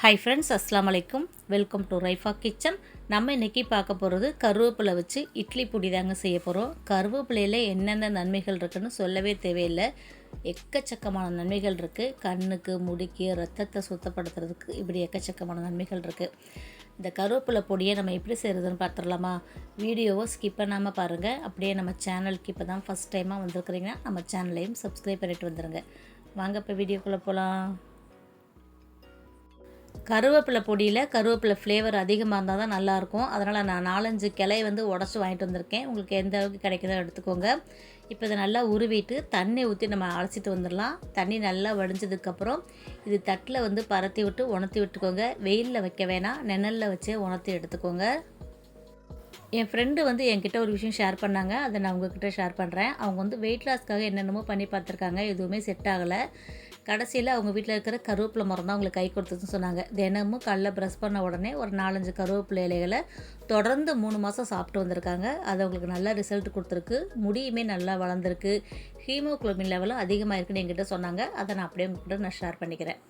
Hi friends அஸ்லாம் வலைக்கும் welcome to Raifa kitchen நம்ம இன்றைக்கி பார்க்க போகிறது கருவேப்பிலை வச்சு இட்லி பொடி தாங்க செய்ய போகிறோம் கருவேப்பிலையில் என்னென்ன நன்மைகள் இருக்குதுன்னு சொல்லவே தேவையில்லை. எக்கச்சக்கமான நன்மைகள் இருக்குது கண்ணுக்கு முடிக்கு ரத்தத்தை சுத்தப்படுத்துறதுக்கு இப்படி எக்கச்சக்கமான நன்மைகள் இருக்குது இந்த கருவேப்பிலை பொடியை நம்ம எப்படி செய்கிறதுன்னு பார்த்துடலாமா? வீடியோவை ஸ்கிப் பண்ணாமல் பாருங்கள் அப்படியே நம்ம சேனலுக்கு இப்போ தான் ஃபஸ்ட் டைமாக வந்திருக்கிறீங்கன்னா நம்ம சேனலையும் சப்ஸ்கிரைப் பண்ணிட்டு வந்துடுங்க வாங்க இப்போ வீடியோக்குள்ளே போகலாம் கருவேப்பிலை பொடியில் கருவேப்பிலை ஃப்ளேவர் அதிகமாக இருந்தால் தான் நல்லாயிருக்கும். அதனால் நான் நாலஞ்சு கிளை வந்து உடச்சி வாங்கிட்டு வந்திருக்கேன். உங்களுக்கு எந்த அளவுக்கு கிடைக்குதோ எடுத்துக்கோங்க. இப்போ இதை நல்லா உருவிட்டு தண்ணி ஊற்றி நம்ம அலசிட்டு வந்துடலாம். தண்ணி நல்லா வடிஞ்சதுக்கப்புறம் இது தட்டில் வந்து பரத்தி விட்டு உணர்த்தி விட்டுக்கோங்க. வெயிலில் வைக்க வேணாம். நிழலில் வச்சு உணர்த்தி எடுத்துக்கோங்க. என் ஃப்ரெண்டு வந்து என்கிட்ட ஒரு விஷயம் ஷேர் பண்ணாங்க. அதை நான் உங்ககிட்ட ஷேர் பண்ணுறேன் அவங்க வந்து வெயிட் லாஸ்க்காக என்னென்னமோ பண்ணி பார்த்துருக்காங்க. எதுவுமே செட் ஆகலை. கடைசியில் அவங்க வீட்டில் இருக்கிற கருவேப்பிலை மரம் தான் அவங்களுக்கு கை கொடுத்ததுன்னு சொன்னாங்க. தினமும் காலைல ப்ரெஷ் பண்ண உடனே ஒரு நாலஞ்சு கருவேப்பிலை இலைகளை தொடர்ந்து மூணு மாதம் சாப்பிட்டு வந்திருக்காங்க. அது அவங்களுக்கு நல்ல ரிசல்ட் கொடுத்துருக்கு. முடியுமே நல்லா வளர்ந்துருக்கு. ஹீமோக்ளோபின் லெவலும் அதிகமாக இருக்குன்னு எங்கிட்ட சொன்னாங்க. அதை நான் அப்படியே உங்ககிட்ட நான் ஷேர் பண்ணிக்கிறேன்.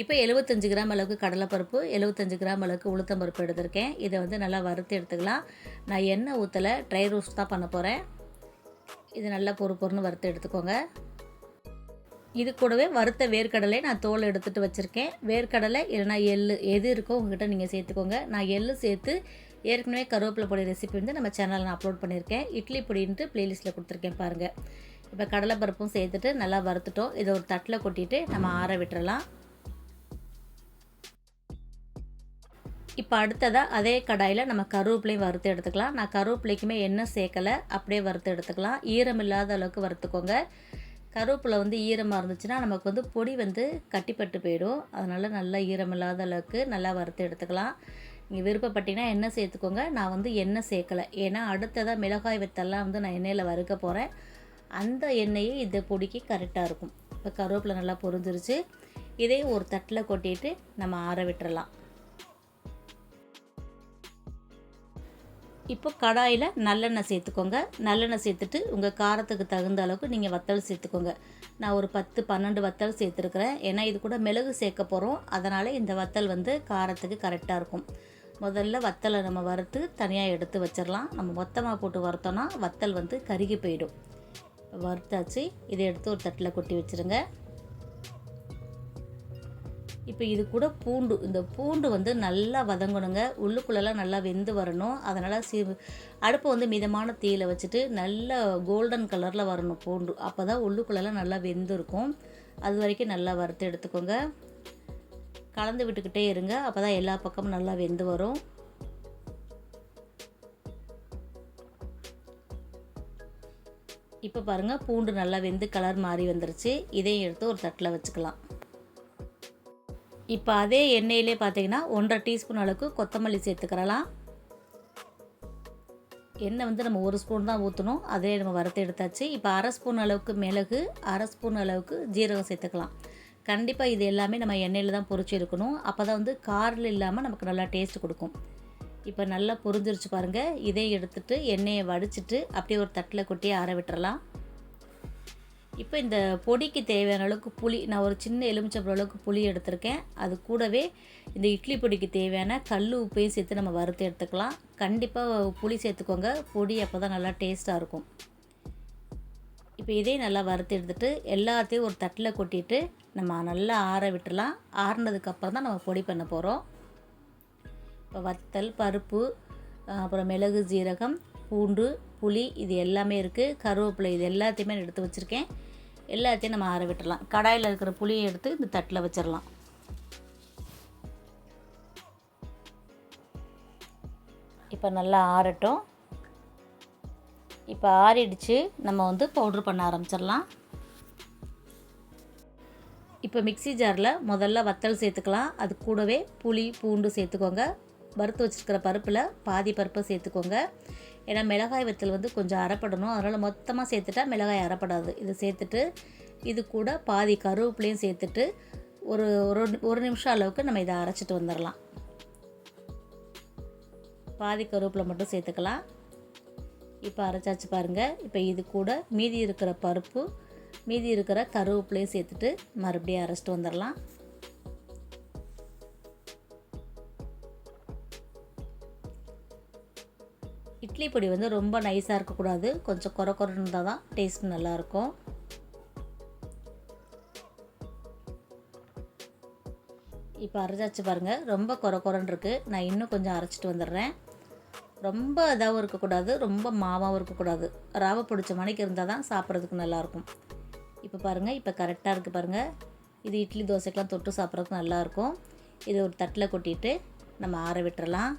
இப்போ எழுபத்தஞ்சு கிராம் அளவுக்கு கடலைப்பருப்பு எழுபத்தஞ்சு கிராம் அளவுக்கு உளுத்தம் பருப்பு எடுத்திருக்கேன். இதை வந்து நல்லா வறுத்து எடுத்துக்கலாம். நான் எண்ணெய் ஊற்றலை ட்ரை ரோஸ்ட் தான் பண்ண போகிறேன் இது நல்லா பொறு பொறுன்னு வறுத்து எடுத்துக்கோங்க. இது கூடவே வறுத்த வேர்க்கடலை நான் தோல் எடுத்துகிட்டு வச்சுருக்கேன். வேர்க்கடலை இல்லைனா எள் எது இருக்கோ உங்ககிட்ட நீங்கள் சேர்த்துக்கோங்க. நான் எள் சேர்த்து ஏற்கனவே கருவேப்பிலை பொடி ரெசிபி வந்து நம்ம சேனலில் நான் அப்லோட் பண்ணியிருக்கேன். இட்லி பொடின்ட்டு ப்ளேலிஸ்ட்டில் கொடுத்துருக்கேன் பாருங்கள் இப்போ கடலைப்பருப்பும் சேர்த்துட்டு நல்லா வறுத்துட்டோம். இதை ஒரு தட்டில் கொட்டிட்டு நம்ம ஆற விட்டுறலாம். இப்போ அடுத்ததாக அதே கடாயில் நம்ம கருவேப்பிலையும் வறுத்து எடுத்துக்கலாம். நான் கருவேப்பிலைக்குமே எண்ணெய் சேர்க்கலை. அப்படியே வறுத்து எடுத்துக்கலாம். ஈரம் இல்லாத அளவுக்கு வறுத்துக்கோங்க. கருவேப்பிலை வந்து ஈரமாக இருந்துச்சுன்னா நமக்கு வந்து பொடி வந்து கட்டிப்பட்டு போயிடும். அதனால் நல்லா ஈரம் இல்லாத அளவுக்கு நல்லா வறுத்து எடுத்துக்கலாம். நீங்கள் விருப்பப்பட்டீங்கன்னா எண்ணெய் சேர்த்துக்கோங்க. நான் வந்து எண்ணெய் சேர்க்கலை. ஏன்னா அடுத்ததாக மிளகாய் வித்தெல்லாம் வந்து நான் எண்ணெயில் வறுக்க போகிறேன் அந்த எண்ணெயே இந்த பொடிக்கு கரெக்டாக இருக்கும். இப்போ கருவேப்பிலை நல்லா பொரிஞ்சிருச்சு. இதே ஒரு தட்டில் கொட்டிட்டு நம்ம ஆற விட்டுறலாம். இப்போ கடாயில் நல்லெண்ணெய் சேர்த்துக்கோங்க. நல்லெண்ணெய் சேர்த்துட்டு உங்கள் காரத்துக்கு தகுந்த அளவுக்கு நீங்கள் வத்தல் சேர்த்துக்கோங்க. நான் ஒரு பத்து பன்னெண்டு வத்தல் சேர்த்துருக்குறேன். ஏன்னா இது கூட மிளகு சேர்க்க போகிறோம் அதனால் இந்த வத்தல் வந்து காரத்துக்கு கரெக்டாக இருக்கும். முதல்ல வத்தலை நம்ம வறுத்து தனியாக எடுத்து வச்சிடலாம் நம்ம மொத்தமாக போட்டு வறுத்தோன்னா வத்தல் வந்து கருகி போயிடும். வறுத்தாச்சு. இதை எடுத்து ஒரு தட்டில் கொட்டி வச்சுருங்க. இப்போ இது கூட பூண்டு இந்த பூண்டு வந்து நல்லா வதங்கணுங்க. உள்ளுக்குள்ளெல்லாம் நல்லா வெந்து வரணும். அதனால் சி அடுப்பை வந்து மிதமான தீயில் வச்சுட்டு நல்லா கோல்டன் கலரில் வரணும் பூண்டு. அப்போ தான் உள்ளுக்குள்ளெல்லாம் நல்லா வெந்து இருக்கும் அது வரைக்கும் நல்லா வறுத்து எடுத்துக்கோங்க. கலந்து விட்டுக்கிட்டே இருங்க. அப்போ தான் எல்லா பக்கமும் நல்லா வெந்து வரும். இப்போ பாருங்கள் பூண்டு நல்லா வெந்து கலர் மாறி வந்துருச்சு. இதையும் எடுத்து ஒரு தட்டில் வச்சுக்கலாம். இப்போ அதே எண்ணெயிலே பார்த்தீங்கன்னா ஒன்றரை டீஸ்பூன் அளவுக்கு கொத்தமல்லி சேர்த்துக்கிறலாம். எண்ணெய் வந்து நம்ம ஒரு ஸ்பூன் தான் ஊற்றணும். அதே நம்ம வறுத்து எடுத்தாச்சு. இப்போ அரை ஸ்பூன் அளவுக்கு மிளகு அரை ஸ்பூன் அளவுக்கு ஜீரகம் சேர்த்துக்கலாம். கண்டிப்பாக இது எல்லாமே நம்ம எண்ணெயில் தான் பொறிச்சு இருக்கணும் அப்போ தான் வந்து காரில் இல்லாமல் நமக்கு நல்லா டேஸ்ட் கொடுக்கும். இப்போ நல்லா பொரிஞ்சிருச்சு பாருங்கள் இதே எடுத்துகிட்டு எண்ணெயை வடிச்சிட்டு அப்படியே ஒரு தட்டில் கொட்டி ஆற விட்டுறலாம். இப்போ இந்த பொடிக்கு தேவையான அளவுக்கு புளி நான் ஒரு சின்ன எலுமிச்சப்பழ அளவுக்கு புளி எடுத்திருக்கேன். அது கூடவே இந்த இட்லி பொடிக்கு தேவையான கல் உப்பையும் சேர்த்து நம்ம வறுத்து எடுத்துக்கலாம். கண்டிப்பாக புளி சேர்த்துக்கோங்க. பொடி அப்போ தான் நல்லா டேஸ்ட்டாக இருக்கும். இப்போ இதையும் நல்லா வறுத்து எடுத்துகிட்டு எல்லாத்தையும் ஒரு தட்டில் கொட்டிட்டு நம்ம நல்லா ஆற விட்டுலாம் ஆறினதுக்கப்புறம் தான் நம்ம பொடி பண்ண போகிறோம் இப்போ வத்தல் பருப்பு அப்புறம் மிளகு ஜீரகம் பூண்டு புளி இது எல்லாமே இருக்குது கருவேப்பிலை இது எல்லாத்தையுமே எடுத்து வச்சுருக்கேன். எல்லாத்தையும் நம்ம ஆற விட்டுடலாம் கடாயில் இருக்கிற புளியை எடுத்து இந்த தட்டில் வச்சிடலாம் இப்போ நல்லா ஆறட்டும். இப்போ ஆறிடுச்சு. நம்ம வந்து பவுட்ரு பண்ண ஆரம்பிச்சிடலாம். இப்போ மிக்சி ஜாரில் முதல்ல வத்தல் சேர்த்துக்கலாம். அது கூடவே புளி பூண்டு சேர்த்துக்கோங்க. வறுத்து வச்சுருக்கிற பருப்பில் பாதி பருப்பை சேர்த்துக்கோங்க. ஏன்னா மிளகாய் வத்தல் வந்து கொஞ்சம் அரைப்படணும். அதனால் மொத்தமாக சேர்த்துட்டா மிளகாய் அரைப்படாது. இதை சேர்த்துட்டு இது கூட பாதி கருவேப்பிலையும் சேர்த்துட்டு ஒரு ஒரு ஒரு நிமிஷம் அளவுக்கு நம்ம இதை அரைச்சிட்டு வந்துடலாம். பாதி கருவேப்பிலை மட்டும் சேர்த்துக்கலாம். இப்போ அரைச்சாச்சு பாருங்கள் இப்போ இது கூட மீதி இருக்கிற பருப்பு மீதி இருக்கிற கருவேப்பிலையும் சேர்த்துட்டு மறுபடியும் அரைச்சிட்டு வந்துடலாம். இட்லி பொடி வந்து ரொம்ப நைஸாக இருக்கக்கூடாது. கொஞ்சம் குறை குறைன்னு இருந்தால் தான் டேஸ்ட் நல்லாயிருக்கும். இப்போ அரைச்சாச்சு பாருங்கள் ரொம்ப குறை குறைன்னு இருக்குது நான் இன்னும் கொஞ்சம் அரைச்சிட்டு வந்துடுறேன். ரொம்ப இதாகவும் இருக்கக்கூடாது. ரொம்ப மாவாகவும் இருக்கக்கூடாது. ரவை பிடிச்ச மணிக்கு இருந்தால் தான் சாப்பிட்றதுக்கு நல்லாயிருக்கும். இப்போ பாருங்கள் இப்போ கரெக்டாக இருக்குது பாருங்கள் இது இட்லி தோசைக்கெலாம் தொட்டு சாப்பிட்றதுக்கு நல்லாயிருக்கும். இதை ஒரு தட்டில் கொட்டிட்டு நம்ம ஆற விட்டுறலாம்.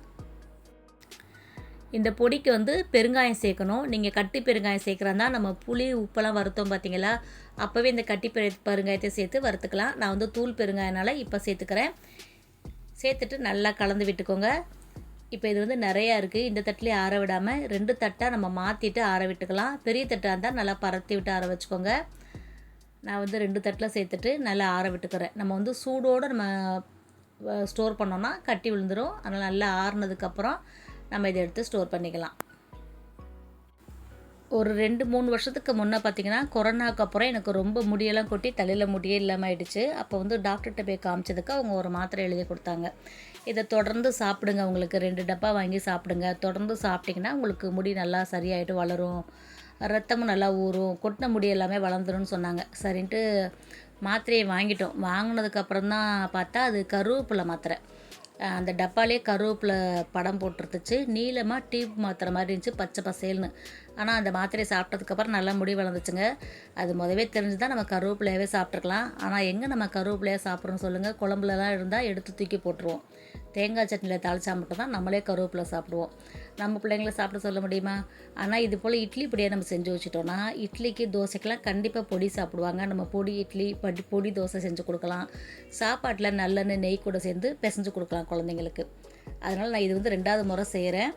இந்த பொடிக்கு வந்து பெருங்காயம் சேர்க்கணும். நீங்கள் கட்டி பெருங்காயம் சேர்க்குறதா நம்ம புளி உப்பெல்லாம் வறுத்தோம் பார்த்தீங்களா அப்போவே இந்த கட்டி பெரு பெருங்காயத்தை சேர்த்து வறுத்துக்கலாம். நான் வந்து தூள் பெருங்காயனால் இப்போ சேர்த்துக்கிறேன். சேர்த்துட்டு நல்லா கலந்து விட்டுக்கோங்க. இப்போ இது வந்து நிறையா இருக்குது இந்த தட்டிலே ஆற விடாமல் ரெண்டு தட்டாக நம்ம மாற்றிட்டு ஆற விட்டுக்கலாம். பெரிய தட்டாக இருந்தால் நல்லா பரத்தி விட்டு ஆற வச்சுக்கோங்க. நான் வந்து ரெண்டு தட்டில் சேர்த்துட்டு நல்லா ஆற விட்டுக்கிறேன். நம்ம வந்து சூடோடு நம்ம ஸ்டோர் பண்ணோன்னா கட்டி விழுந்துடும் அதனால் நல்லா ஆறுனதுக்கப்புறம் நம்ம இதை எடுத்து ஸ்டோர் பண்ணிக்கலாம். ஒரு ரெண்டு மூணு வருஷத்துக்கு முன்னே பார்த்தீங்கன்னா கொரோனாக்கு அப்புறம் எனக்கு ரொம்ப முடியெல்லாம் கொட்டி தலையில் முடியே இல்லாமல் ஆயிடுச்சு. அப்போ வந்து டாக்டர்கிட்ட போய் காமிச்சதுக்கு அவங்க ஒரு மாத்திரை எழுதி கொடுத்தாங்க. இதை தொடர்ந்து சாப்பிடுங்க உங்களுக்கு ரெண்டு டப்பா வாங்கி சாப்பிடுங்க. தொடர்ந்து சாப்பிட்டிங்கன்னா உங்களுக்கு முடி நல்லா சரியாயிட்டு வளரும். ரத்தமும் நல்லா ஊறும். கொட்டின முடி எல்லாமே வளர்ந்துரும்னு சொன்னாங்க. சரின்ட்டு மாத்திரையை வாங்கிட்டோம். வாங்கினதுக்கப்புறம் தான் பார்த்தா அது கருவேப்பிலை மாத்திரை. அந்த டப்பாலே கருவேப்பில் படம் போட்டுருந்துச்சு. நீளமாக டியூப் மாத்திர மாதிரி இருந்துச்சு. பச்சை பசேல்னு. ஆனால் அந்த மாத்திரையை சாப்பிட்டதுக்கப்புறம் நல்லா முடி வளர்ந்துச்சுங்க. அது முதவே தெரிஞ்சு தான் நம்ம கருவேப்பிலையாவே சாப்பிட்ருக்கலாம் ஆனால் எங்கே நம்ம கருவேப்பிலையாக சாப்பிட்றோன்னு சொல்லுங்கள் குழம்புலலாம் இருந்தால் எடுத்து தூக்கி போட்டுருவோம். தேங்காய் சட்னியில் தாளிச்சா மட்டும் தான் நம்மளே கருவேப்பிலை சாப்பிடுவோம். நம்ம பிள்ளைங்கள சாப்பிட சொல்ல முடியுமா? ஆனால் இது போல் இட்லி பொடியாக நம்ம செஞ்சு வச்சுட்டோன்னா இட்லிக்கு தோசைக்கெலாம் கண்டிப்பாக பொடி சாப்பிடுவாங்க. நம்ம பொடி இட்லி படி பொடி தோசை செஞ்சு கொடுக்கலாம். சாப்பாட்டில் நல்லெண்ணெய் நெய் கூட சேர்ந்து பிசைஞ்சு கொடுக்கலாம் குழந்தைங்களுக்கு. அதனால் நான் இது வந்து ரெண்டாவது முறை செய்கிறேன்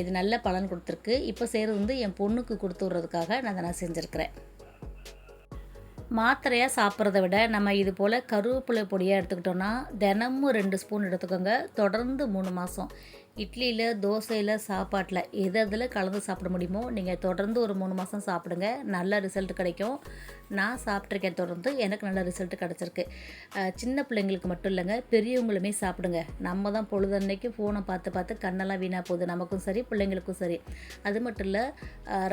இது நல்ல பலன் கொடுத்துருக்கு. இப்போ செய்கிறது வந்து என் பொண்ணுக்கு கொடுத்து விட்றதுக்காக நான் அதை நான் செஞ்சுருக்கிறேன். மாத்திரையாக சாப்பிட்றத விட நம்ம இது போல் கருவேப்பிலை பொடியாக எடுத்துக்கிட்டோன்னா தினமும் ரெண்டு ஸ்பூன் எடுத்துக்கோங்க. தொடர்ந்து மூணு மாதம் இட்லியில் தோசையில் சாப்பாட்டில் எது எதில் கலந்து சாப்பிட முடியுமோ நீங்கள் தொடர்ந்து ஒரு மூணு மாதம் சாப்பிடுங்க. நல்ல ரிசல்ட் கிடைக்கும். நான் சாப்பிட்ருக்கேன் தொடர்ந்து எனக்கு நல்ல ரிசல்ட் கிடச்சிருக்கு. சின்ன பிள்ளைங்களுக்கு மட்டும் இல்லைங்க பெரியவங்களுமே சாப்பிடுங்க. நம்ம தான் பொழுதன்னைக்கு ஃபோனை பார்த்து பார்த்து கண்ணெல்லாம் வீணாக போகுது. நமக்கும் சரி பிள்ளைங்களுக்கும் சரி. அது மட்டும் இல்லை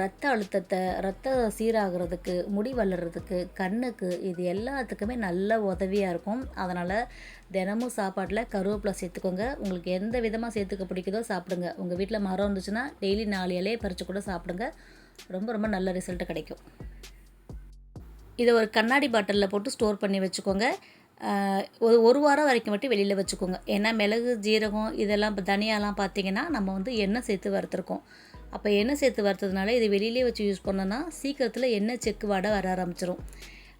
ரத்த அழுத்தத்தை ரத்த சீராகிறதுக்கு முடி வளர்கிறதுக்கு கண்ணுக்கு இது எல்லாத்துக்குமே நல்ல உதவியாக இருக்கும். அதனால் தினமும் சாப்பாட்டில் கருவேப்பிலை சேர்த்துக்கோங்க. உங்களுக்கு எந்த விதமாக சேர்த்துக்க பிடிக்குதோ சாப்பிடுங்க. உங்கள் வீட்டில் மரம் இருந்துச்சுன்னா டெய்லி நாலு இலையை பறித்து கூட சாப்பிடுங்க. ரொம்ப ரொம்ப நல்ல ரிசல்ட்டு கிடைக்கும். இதை ஒரு கண்ணாடி பாட்டிலில் போட்டு ஸ்டோர் பண்ணி வச்சுக்கோங்க. ஒரு ஒரு வாரம் வரைக்கும் மட்டும் வெளியில் வச்சுக்கோங்க. ஏன்னா மிளகு ஜீரகம் இதெல்லாம் இப்போ தனியாலாம் பார்த்தீங்கன்னா நம்ம வந்து எண்ணெய் சேர்த்து வறுத்துருக்கோம். அப்போ எண்ணெய் சேர்த்து வறுத்ததுனால இது வெளியிலே வச்சு யூஸ் பண்ணோன்னா சீக்கிரத்தில் எண்ணெய் செக்கு வாடை வர ஆரம்பிச்சிடும்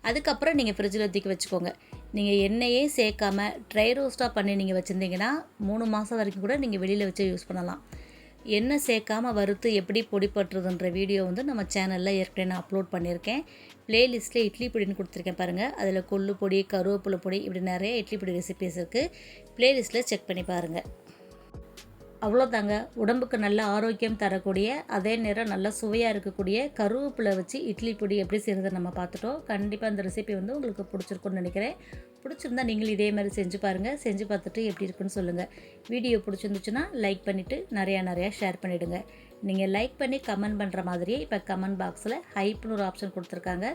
அதுக்கப்புறம் நீங்கள் ஃப்ரிட்ஜில் தூக்கி வச்சுக்கோங்க. நீங்கள் எண்ணெயே சேர்க்காம ட்ரை ரோஸ்ட்டாக பண்ணி நீங்கள் வச்சுருந்தீங்கன்னா மூணு மாதம் வரைக்கும் கூட நீங்கள் வெளியில் வச்சு யூஸ் பண்ணலாம். எண்ணெய் சேர்க்காமல் வறுத்து எப்படி பொடி பட்டுறதுன்ற வீடியோ வந்து நம்ம சேனலில் ஏற்கனவே நான் அப்லோட் பண்ணியிருக்கேன். ப்ளேலிஸ்ட்டில் இட்லி பொடின்னு கொடுத்துருக்கேன் பாருங்கள் அதில் கொள்ளு பொடி கருவேப்பிலை பொடி இப்படி நிறைய இட்லி பொடி ரெசிபிஸ் இருக்குது ப்ளேலிஸ்ட்டில் செக் பண்ணி பாருங்கள் அவ்வளோதாங்க. உடம்புக்கு நல்ல ஆரோக்கியம் தரக்கூடிய அதே நேரம் நல்ல சுவையாக இருக்கக்கூடிய கருவேப்பிலை வச்சு இட்லி பொடி எப்படி செய்கிறத நம்ம பார்த்துட்டோம். கண்டிப்பாக அந்த ரெசிபி வந்து உங்களுக்கு பிடிச்சிருக்குன்னு நினைக்கிறேன். பிடிச்சிருந்தா நீங்கள் இதே மாதிரி செஞ்சு பாருங்கள் செஞ்சு பார்த்துட்டு எப்படி இருக்குன்னு சொல்லுங்கள் வீடியோ பிடிச்சிருந்துச்சுன்னா லைக் பண்ணிவிட்டு நிறையா நிறையா ஷேர் பண்ணிவிடுங்க நீங்கள் லைக் பண்ணி கமெண்ட் பண்ணுற மாதிரியே இப்போ கமெண்ட் பாக்ஸில் ஹைப்னு ஒரு ஆப்ஷன் கொடுத்துருக்காங்க.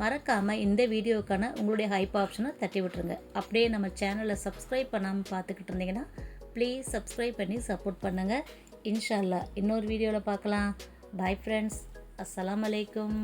மறக்காமல் இந்த வீடியோக்கான உங்களுடைய ஹைப் ஆப்ஷனை தட்டி விட்டுருங்க. அப்படியே நம்ம சேனலை சப்ஸ்கிரைப் பண்ணாமல் பார்த்துக்கிட்டு இருந்தீங்கன்னா ப்ளீஸ் சப்ஸ்கிரைப் பண்ணி சப்போர்ட் பண்ணுங்கள் இன்ஷால்லா இன்னொரு வீடியோவில் பார்க்கலாம். பாய் ஃப்ரெண்ட்ஸ் அஸ்லாம் அலைக்கும்